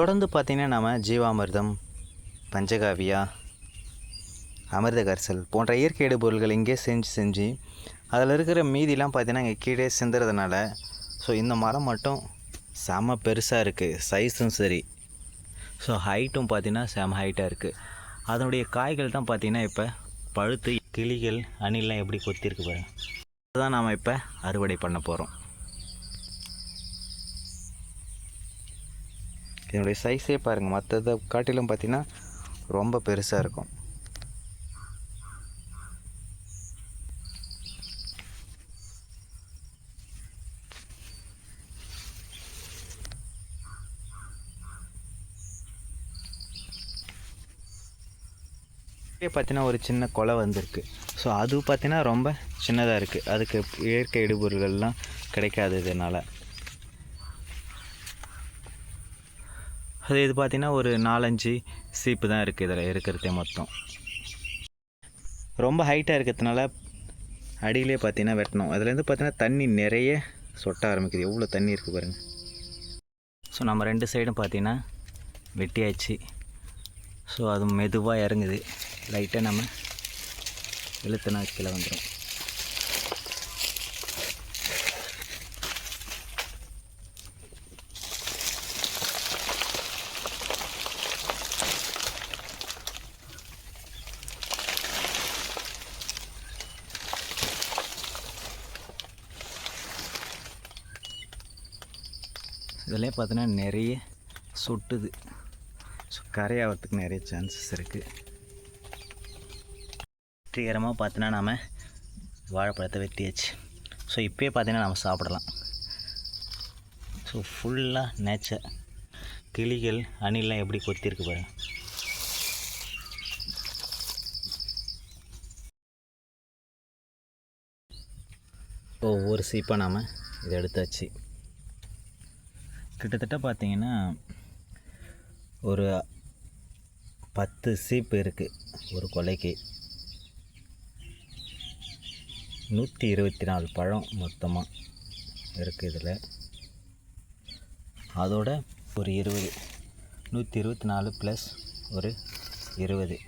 தொடர்ந்து பார்த்திங்கன்னா நம்ம ஜீவாமிர்தம் பஞ்சகாவியா அமிர்த கரிசல் போன்ற இயற்கை இடுபொருள்கள் இங்கே செஞ்சு செஞ்சு அதில் இருக்கிற மீதிலாம் பார்த்தீங்கன்னா இங்கே கீழே சிந்துறதுனால ஸோ இந்த மரம் மட்டும் செம பெருசாக இருக்குது சைஸும் சரி. ஸோ ஹைட்டும் பார்த்தீங்கன்னா செம ஹைட்டாக இருக்குது அதனுடைய காய்கள் தான் பார்த்தீங்கன்னா இப்போ பழுத்து கிளிகள் அணிலாம் எப்படி கொத்திருக்கு பாருங்கள் அதுதான் நாம் இப்போ அறுவடை பண்ண போகிறோம் இதனுடைய சைஸே பாருங்கள் மற்றதை காட்டிலும் பார்த்திங்கன்னா ரொம்ப பெருசாக இருக்கும். இங்கே பார்த்தீங்கன்னா ஒரு சின்ன கொலை வந்திருக்கு. ஸோ அது பார்த்தீங்கன்னா ரொம்ப சின்னதாக இருக்குது அதுக்கு இயற்கை இடுபொருள்கள்லாம் கிடைக்காது அது இது பார்த்தீங்கன்னா ஒரு நாலஞ்சு சீப்பு தான் இருக்குது இதில் இருக்கிறதே மொத்தம். ரொம்ப ஹைட்டாக இருக்கிறதுனால அடியிலே பார்த்தீங்கன்னா வெட்டணும். அதுலேருந்து பார்த்தீங்கன்னா தண்ணி நிறைய சொட்ட ஆரம்பிக்குது. எவ்வளோ தண்ணி இருக்குது பாருங்கள் ஸோ நம்ம ரெண்டு சைடும் பார்த்தீங்கன்னா வெட்டியாச்சு. ஸோ அது மெதுவாக இறங்குது. லைட்டாக நம்ம இழுத்துனா கீழே வந்துடும் இதில் பார்த்தீங்கன்னா நிறைய சொட்டுது. ஸோ கரையாகிறதுக்கு நிறைய சான்சஸ் இருக்குது வெற்றிகரமாக பார்த்தீங்கன்னா நாம் வாழைப்பழத்தை வெட்டியாச்சு. ஸோ இப்போயே பார்த்தீங்கன்னா நம்ம சாப்பிடலாம். ஸோ ஃபுல்லாக நேச்சர் கிளிகள் அணிலாம் எப்படி கொத்திருக்கு பாருங்க. ஒவ்வொரு சீப்பாக நாம் இதை எடுத்தாச்சு. கிட்டத்தட்ட பார்த்தீங்கன்னா ஒரு பத்து சீப்பு இருக்குது ஒரு கொலைக்கு. நூற்றி இருபத்தி நாலு பழம் மொத்தமாக இருக்குது இதில். அதோட ஒரு இருபது நூற்றி இருபத்தி நாலு ப்ளஸ் ஒரு இருபது.